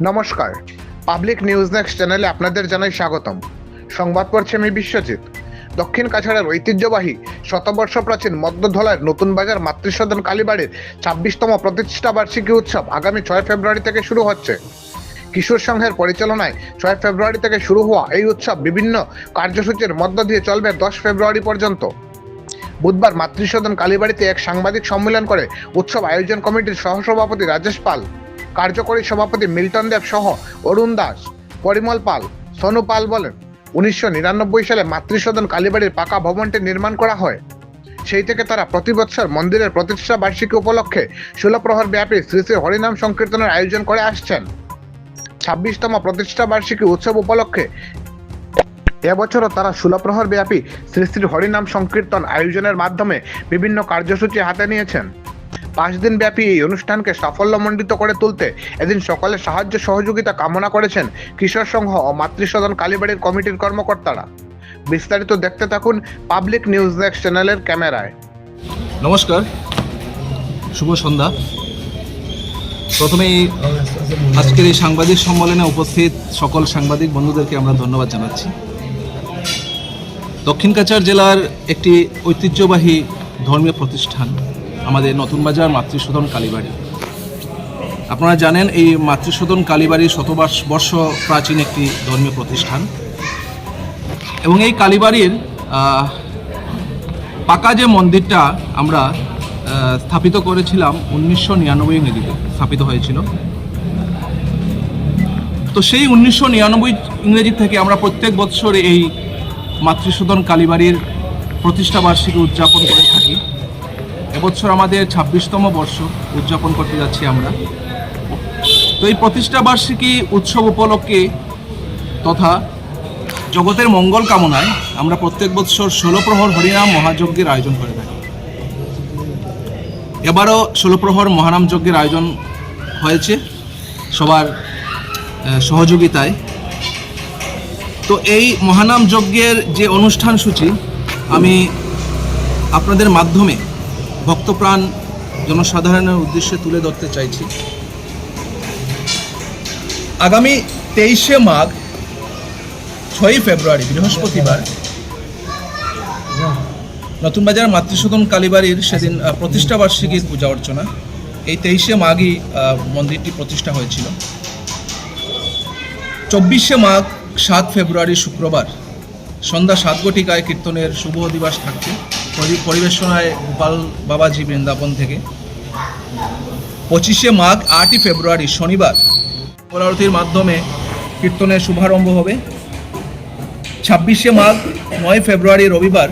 নমস্কার। Public news next চ্যানেলে আপনাদের জানাই স্বাগতম। সংবাদ পড়ছি আমি বিশ্বজিৎ। দক্ষিণ কাছাড়ের ঐতিহ্যবাহী শতবর্ষ প্রাচীন মধ্যধলার নতুন বাজার মাতৃসদন কালীবাড়ির ছাব্বিশতম প্রতিষ্ঠা বার্ষিকী উৎসব আগামী ছয় ফেব্রুয়ারি থেকে শুরু হচ্ছে। কিশোর সংঘের পরিচালনায় ছয় ফেব্রুয়ারি থেকে শুরু হওয়া এই উৎসব বিভিন্ন কার্যসূচির মধ্য দিয়ে চলবে দশ ফেব্রুয়ারি পর্যন্ত। বুধবার মাতৃসদন কালীবাড়িতে এক সাংবাদিক সম্মেলন করে উৎসব আয়োজন কমিটির সহসভাপতি রাজেশ পাল। কার্যকরী সভাপতি মিল্টন দেব সহ অরুণ দাস, পরিমল পাল, সনু পাল বলেন, উনিশশো নিরানব্বই সালে মাতৃসদন কালীবাড়ির পাকা ভবনটি নির্মাণ করা হয়। সেই থেকে তারা প্রতি বছর মন্দিরের প্রতিষ্ঠা বার্ষিকী উপলক্ষে ষোলপ্রহর ব্যাপী শ্রী শ্রী হরিনাম সংকীর্তনের আয়োজন করে আসছেন। ছাব্বিশতম প্রতিষ্ঠা বার্ষিকী উৎসব উপলক্ষে এবছরও তারা ষোলপ্রহর ব্যাপী শ্রী শ্রী হরিনাম সংকীর্তন আয়োজনের মাধ্যমে বিভিন্ন কার্যসূচি হাতে নিয়েছেন। পাঁচ দিন ব্যাপী এই অনুষ্ঠানকে সাফল্যমণ্ডিত করে তুলতে এদিন সকলের সাহায্য সহযোগিতা কামনা করেছেন কিশোর সংঘ ও মাতৃসদন কালীবাড়ির কমিটির কর্মকর্তারা। বিস্তারিত দেখতে থাকুন পাবলিক নিউজ নেক্সট চ্যানেলের ক্যামেরায়। নমস্কার, শুভ সন্ধ্যা। প্রথমেই আজকের এই সাংবাদিক সম্মেলনে উপস্থিত সকল সাংবাদিক বন্ধুদেরকে আমরা ধন্যবাদ জানাচ্ছি। দক্ষিণ কাছাড় জেলার একটি ঐতিহ্যবাহী ধর্মীয় প্রতিষ্ঠান আমাদের নতুন বাজার মাতৃসদন কালীবাড়ি। আপনারা জানেন এই মাতৃসদন কালীবাড়ি শতবর্ষ বর্ষ প্রাচীন একটি ধর্মীয় প্রতিষ্ঠান। এবং এই কালীবাড়ির পাকা যে মন্দিরটা আমরা স্থাপিত করেছিলাম উনিশশো নিরানব্বই ইংরেজিতে স্থাপিত হয়েছিল। তো সেই উনিশশো নিরানব্বই ইংরেজি থেকে আমরা প্রত্যেক বছর এই মাতৃসদন কালীবাড়ির প্রতিষ্ঠাবার্ষিকী উদযাপন করে থাকি। এবছর আমাদের ছাব্বিশতম বর্ষ উদযাপন করতে যাচ্ছি আমরা। তো এই প্রতিষ্ঠা বার্ষিকী উৎসব উপলক্ষে তথা জগতের মঙ্গল কামনায় আমরা প্রত্যেক বছর ষোলো প্রহর হরিনাম মহাযজ্ঞের আয়োজন করে থাকি। এবারও ষোলো প্রহর মহানাম যজ্ঞের আয়োজন হয়েছে সবার সহযোগিতায়। তো এই মহানাম যজ্ঞের যে অনুষ্ঠান সূচি আমি আপনাদের মাধ্যমে ভক্তপ্রাণ জনসাধারণের উদ্দেশ্যে তুলে ধরতে চাইছি। আগামী তেইশে মাঘ ছয়ই ফেব্রুয়ারি বৃহস্পতিবার নতুন বাজার মাতৃসদন কালীবাড়ির সেদিন আহ, প্রতিষ্ঠা বার্ষিকীর পূজা অর্চনা। এই তেইশে মাঘই মন্দিরটি প্রতিষ্ঠা হয়েছিল। চব্বিশে মাঘ সাত ফেব্রুয়ারি শুক্রবার সন্ধ্যা সাত ঘটিকায় কীর্তনের শুভ দিবস থাকছে পরিবেশনায় গোপাল বাবাজি বৃন্দাবন থেকে। পঁচিশে মাঘ, আটই ফেব্রুয়ারি, শনিবার। পরারতির মাধ্যমে কীর্তনের শুভারম্ভ হবে। ছাব্বিশে মাঘ, নয় ফেব্রুয়ারি, রবিবার,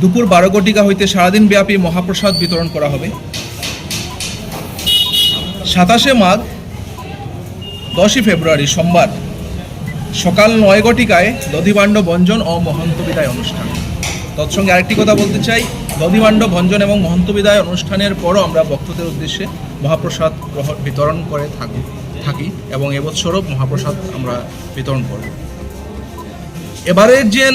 দুপুর বারো ঘটিকা হইতে সারাদিন ব্যাপী মহাপ্রসাদ বিতরণ করা হবে। সাতাশে মাঘ, দশই ফেব্রুয়ারি, সোমবার, সকাল নয় ঘটিকায় দধিবাণ্ড, বঞ্জন ও মহন্ত বিদায় অনুষ্ঠান। তৎসঙ্গে আরেকটি কথা বলতে চাই। দধিবাণ্ড ভঞ্জন এবং মহন্ত বিদায় অনুষ্ঠানের পরও আমরা ভক্তদের উদ্দেশ্যে মহাপ্রসাদ বিতরণ করে থাকি থাকি এবং এবছরও মহাপ্রসাদ আমরা বিতরণ করব। এবারের যে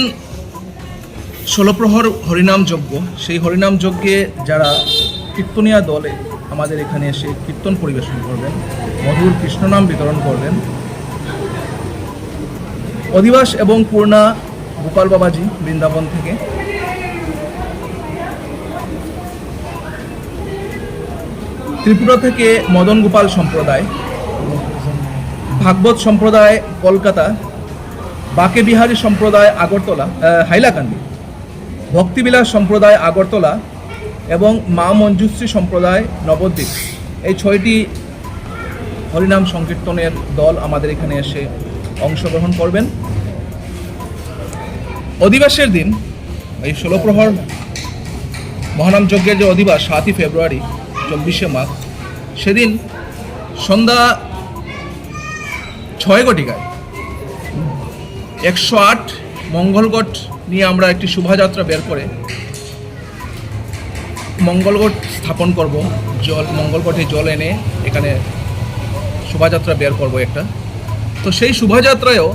ষোলপ্রহর হরিনাম যজ্ঞ, সেই হরিনাম যজ্ঞে যারা কীর্তনিয়া দলে আমাদের এখানে এসে কীর্তন পরিবেশন করবেন, মধুর কৃষ্ণনাম বিতরণ করবেন, অধিবাস এবং পূর্ণা গোপাল বাবাজি বৃন্দাবন থেকে ত্রিপুরা থেকে মদন গোপাল সম্প্রদায়, ভাগবত সম্প্রদায় কলকাতা বাকে বিহারী সম্প্রদায় আগরতলা হাইলাকান্দি, ভক্তিবিলাস সম্প্রদায় আগরতলা এবং মা মঞ্জুশ্রী সম্প্রদায় নবদ্বীপ। এই ছয়টি হরিনাম সংকীর্তনের দল আমাদের এখানে এসে অংশগ্রহণ করবেন। অধিবাসের দিন, এই ষোলো প্রহর মহানাম যজ্ঞের যে অধিবাস, সাতই ফেব্রুয়ারি চব্বিশে মাঘ। সেদিন সন্ধ্যা ছয় ঘটিকায় একশো আট মঙ্গলগট নিয়ে আমরা একটি শোভাযাত্রা বের করে মঙ্গলগট স্থাপন করব। জল মঙ্গলগটে জল এনে এখানে শোভাযাত্রা বের করব একটা। তো সেই শোভাযাত্রায়ও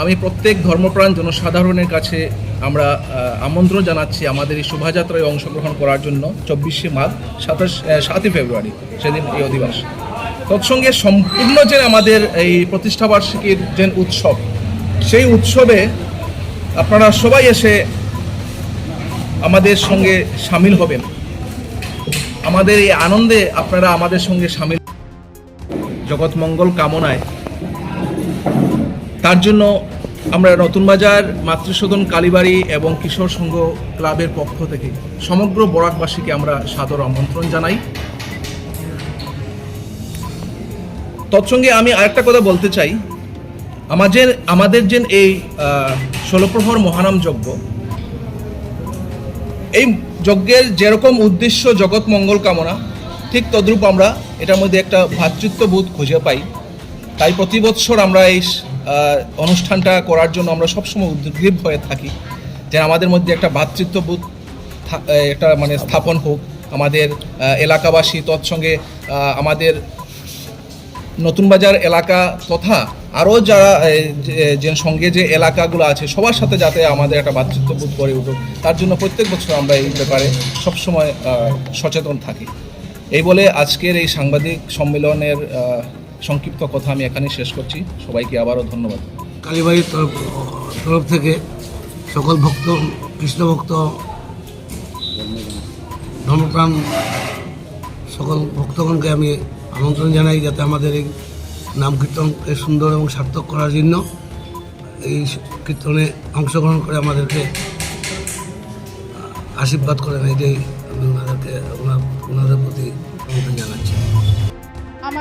আমি প্রত্যেক ধর্মপ্রাণ জনসাধারণের কাছে আমরা আমন্ত্রণ জানাচ্ছি আমাদের এই শোভাযাত্রায় অংশগ্রহণ করার জন্য চব্বিশে মার্চ সাতাশ সাতই ফেব্রুয়ারি, সেদিন এই অধিবাস। তৎসঙ্গে সম্পূর্ণ যে আমাদের এই প্রতিষ্ঠাবার্ষিকীর যে উৎসব, সেই উৎসবে আপনারা সবাই এসে আমাদের সঙ্গে সামিল হবেন। আমাদের এই আনন্দে আপনারা আমাদের সঙ্গে সামিল জগৎ মঙ্গল কামনায় তার জন্য আমরা নতুন বাজার, মাতৃসদন, কালীবাড়ি এবং কিশোর সংঘ ক্লাবের পক্ষ থেকে সমগ্র বরাকবাসীকে আমরা সাদর আমন্ত্রণ জানাই। তৎসঙ্গে আমি আরেকটা কথা বলতে চাই। আমাদের আমাদের যে এই ষোলপ্রহর মহানাম যজ্ঞ, এই যজ্ঞের যেরকম উদ্দেশ্য জগৎ মঙ্গল কামনা, ঠিক তদ্রূপ আমরা এটার মধ্যে একটা ভ্রাতৃত্ববোধ খুঁজে পাই। তাই প্রতি বৎসর আমরা এই অনুষ্ঠানটা করার জন্য আমরা সবসময় উদ্গ্রীব হয়ে থাকি। যে আমাদের মধ্যে একটা ভ্রাতৃত্ববোধ একটা মানে স্থাপন হোক। আমাদের এলাকাবাসী তৎসঙ্গে আমাদের নতুন বাজার এলাকা তথা আরও যারা যে- সঙ্গে যে এলাকাগুলো আছে, সবার সাথে যাতে আমাদের একটা ভাতৃত্ববোধ গড়ে উঠুক, তার জন্য প্রত্যেক বছর আমরা এই ব্যাপারে সবসময় সচেতন থাকি। এই বলে আজকের এই সাংবাদিক সম্মেলনের সংক্ষিপ্ত কথা আমি এখানে শেষ করছি। সবাইকে আবারও ধন্যবাদ। কালীবাড়ির তরফ তরফ থেকে সকল ভক্ত, কৃষ্ণ ভক্ত, ধর্মপ্রাণ সকল ভক্তগণকে আমি আমন্ত্রণ জানাই যাতে আমাদের এই নাম কীর্তনকে সুন্দর এবং সার্থক করার জন্য এই কীর্তনে অংশগ্রহণ করে আমাদেরকে আশীর্বাদ করেন। এটাই আমি ওনাদেরকে, ওনার- ওনাদের প্রতি